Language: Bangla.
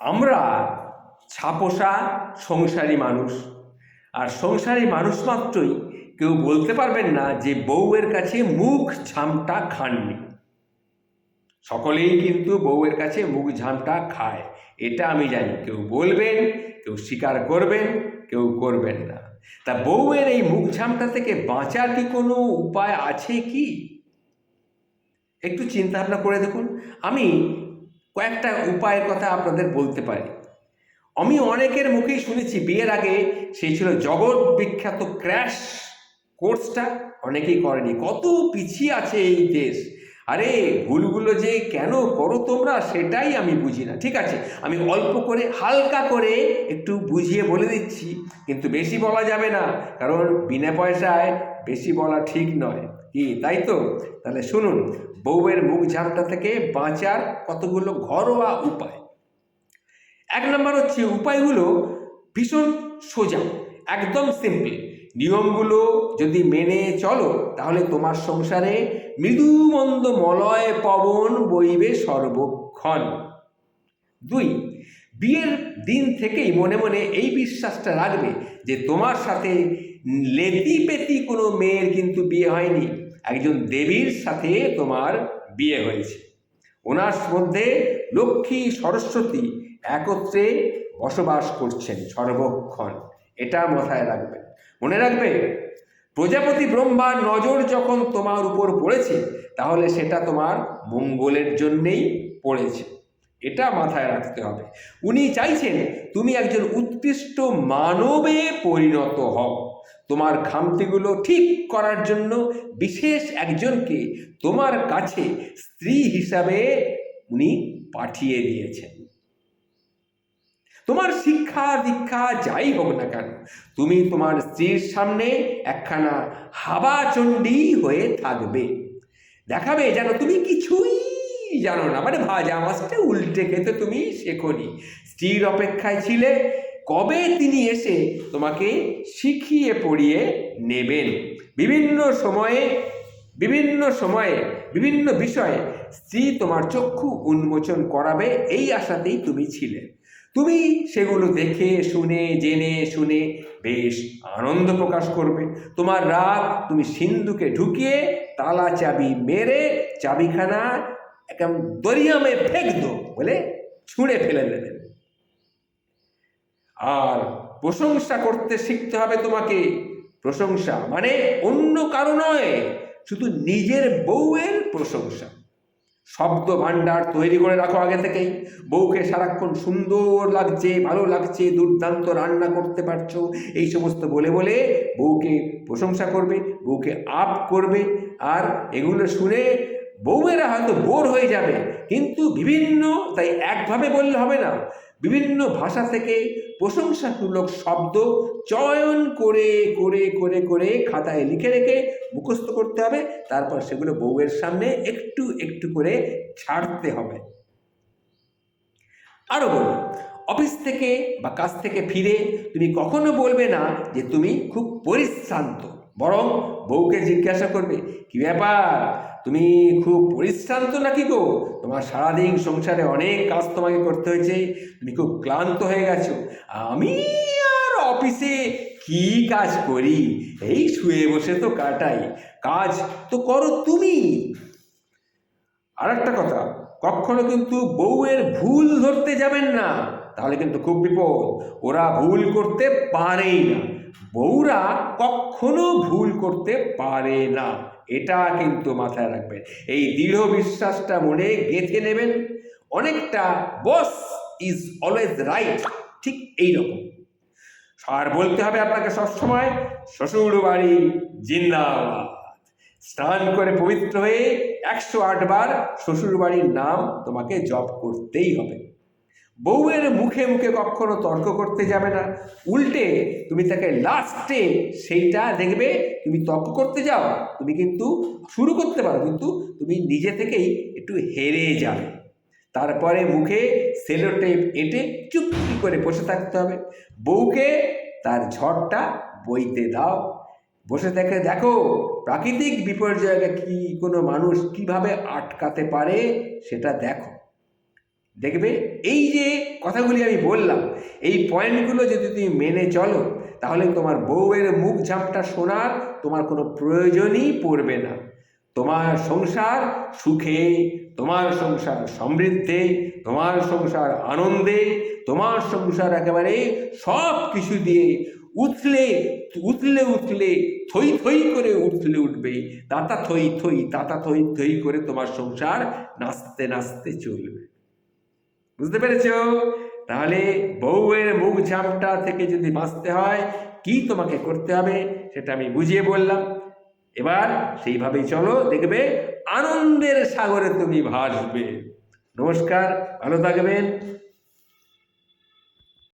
আমরা ছাপোষা, সংসারী মানুষ। আর সংসারী মানুষ মাত্রই কেউ বলতে পারবেন না যে বউয়ের কাছে মুখ ঝামটা খাননি। সকলেই কিন্তু বউয়ের কাছে মুখ ঝামটা খায়, এটা আমি জানি। কেউ বলবেন, কেউ স্বীকার করবেন, কেউ করবেন না। তা বউয়ের এই মুখ ঝামটা থেকে বাঁচার কি কোনো উপায় আছে কি? একটু চিন্তা ভাবনা করে দেখুন। আমি কয়েকটা উপায়ের কথা আপনাদের বলতে পারি। আমি অনেকের মুখেই শুনেছি, বিয়ের আগে সেই ছিল জগৎ বিখ্যাত ক্র্যাশ কোর্সটা অনেকেই করেনি। কত পিছিয়ে আছে এই দেশ। আরে, ভুলগুলো যে কেন করো তোমরা সেটাই আমি বুঝি না। ঠিক আছে, আমি অল্প করে, হালকা করে একটু বুঝিয়ে বলে দিচ্ছি, কিন্তু বেশি বলা যাবে না, কারণ বিনা পয়সায় বেশি বলা ঠিক নয়। কি, তাই তো? তাহলে শুনুন, বউয়ের মুখ ঝামটা থেকে বাঁচার কতগুলো ঘরোয়া উপায়? এক নম্বর হচ্ছে উপায়গুলো ভীষণ সোজা, একদম সিম্পল নিয়মগুলো যদি মেনে চলো, তাহলে তোমার সংসারে মৃদুমন্দ মলয় পবন বইবে সর্বক্ষণ। দুই, বিয়ের দিন থেকেই মনে মনে এই বিশ্বাসটা রাখবে যে তোমার সাথে লেতি পেতি কোনো মেয়ের কিন্তু বিয়ে হয়নি। একজন দেবীর সাথে তোমার বিয়ে হয়েছে। ওনার মধ্যে লক্ষ্মী সরস্বতী একত্রে বসবাস করছেন সর্বক্ষণ। এটা মাথায় রাখবে মনে রাখবে, প্রজাপতি ব্রহ্মার নজর যখন তোমার উপর পড়েছে, তাহলে সেটা তোমার মঙ্গলের জন্যেই পড়েছে। এটা মাথায় রাখতে হবে। উনি চাইছেন তুমি একজন উৎকৃষ্ট মানবে পরিণত হও। তোমার খামতিগুলো ঠিক করার জন্য বিশেষ একজনকে তোমার কাছে স্ত্রী হিসাবে উনি পাঠিয়ে দিয়েছেন। তোমার শিক্ষা, দীক্ষা যাই হোক না কেন, তুমি তোমার স্ত্রীর সামনে একখানা হাবাচণ্ডী হয়ে থাকবে। দেখাবে যেন তুমি কিছুই জানো না মানে ভাজা মাছটা উল্টে খেতে তুমি শেখনি। স্ত্রীর অপেক্ষায় ছিলে কবে তিনি এসে তোমাকে শিখিয়ে পড়িয়ে নেবেন? বিভিন্ন সময়ে বিভিন্ন সময়ে, বিভিন্ন বিষয়ে স্ত্রী তোমার চক্ষু উন্মোচন করাবে এই আশাতেই তুমি ছিলে। তুমি সেগুলো দেখে, শুনে, জেনে, শুনে বেশ আনন্দ প্রকাশ করবে। তোমার রাগ তুমি সিন্ধুকে ঢুকিয়ে তালা চাবি মেরে চাবিখানা একদম দরিয়ামে ফেক দো বলে ছুঁড়ে ফেলে দেবেন আর প্রশংসা করতে শিখতে হবে তোমাকে। প্রশংসা মানে অন্য কারও নয়, শুধু নিজের বউয়ের প্রশংসা। শব্দ ভাণ্ডার তৈরি করে রাখো আগে থেকেই। বউকে সারাক্ষণ সুন্দর লাগছে, ভালো লাগছে, দুর্দান্ত রান্না করতে পারছ। এই সমস্ত বলে বলে বউকে প্রশংসা করবে, বউকে আপ করবে। আর এগুলো শুনে বউয়েরা হয়তো বোর হয়ে যাবে, কিন্তু বিভিন্ন তাই একভাবে বললে হবে না। বিভিন্ন ভাষা থেকে প্রশংসামূলক শব্দ চয়ন করে করে করে করে খাতায় লিখে রেখে মুখস্থ করতে হবে। তারপর সেগুলো বউয়ের সামনে একটু একটু করে ছাড়তে হবে। আরও বলি অফিস থেকে বা কাজ থেকে ফিরে তুমি কখনো বলবে না যে তুমি খুব পরিশ্রান্ত। বরং বউকে জিজ্ঞাসা করবে, কি ব্যাপার? তুমি খুব পরিশ্রান্ত নাকি গো? তোমার সারাদিন সংসারে অনেক কাজ তোমাকে করতে হয়েছে, তুমি খুব ক্লান্ত হয়ে গেছো। আমি আর অফিসে কি কাজ করি? এই শুয়ে বসে তো কাটাই। কাজ তো করো তুমি। আর একটা কথা, কখনো কিন্তু বউয়ের ভুল ধরতে যাবেন না। তাহলে কিন্তু খুব বিপদ। ওরা ভুল করতে পারেই না। বউরা কখনো ভুল করতে পারে না। এটা কিন্তু মাথায় রাখবেন। এই দৃঢ় বিশ্বাসটা মনে গেঁথে নেবেন। অনেকটা বস ইজ অলওয়েজ রাইট, ঠিক এই রকম আর বলতে হবে আপনাকে সবসময় শ্বশুর বাড়ি জিন্দাবাদ। স্নান করে পবিত্র হয়ে একশো আটবার শ্বশুর বাড়ির নাম তোমাকে জপ করতেই হবে। বউয়ের মুখে মুখে কখনো তর্ক করতে যাবে না। উল্টে তুমি তাকে লাস্টে সেইটা দেখবে, তুমি তর্ক করতে যাও, তুমি কিন্তু শুরু করতে পারো, কিন্তু তুমি নিজে থেকেই একটু হেরে যাবে। তারপরে মুখে সেলোটেপ এঁটে চুপটি করে বসে থাকতে হবে। বউকে তার ঝড়টা বইতে দাও। বসে থেকে দেখো, প্রাকৃতিক বিপর্যয়কে কি কোনো মানুষ কীভাবে আটকাতে পারে সেটা দেখো। দেখবে এই যে কথাগুলি আমি বললাম, এই পয়েন্টগুলো যদি তুমি মেনে চলো, তাহলে তোমার বউয়ের মুখ ঝাপটা শোনার তোমার কোনো প্রয়োজনই পড়বে না। তোমার সংসার সুখে, তোমার সংসার সমৃদ্ধে, তোমার সংসার আনন্দে, তোমার সংসার একেবারে সব কিছু দিয়ে উথলে উথলে উথলে, থই থই করে উথলে উঠবে। তাতা থই থই, তাতা থই থই করে তোমার সংসার নাচতে নাচতে চলবে। বুঝতে পেরেছ? তাহলে বউয়ের মুখ ঝামটা থেকে যদি বাঁচতে হয়, কি তোমাকে করতে হবে সেটা আমি বুঝিয়ে বললাম। এবার সেইভাবেই চলো, দেখবে আনন্দের সাগরে তুমি ভাসবে। নমস্কার, ভালো থাকবেন।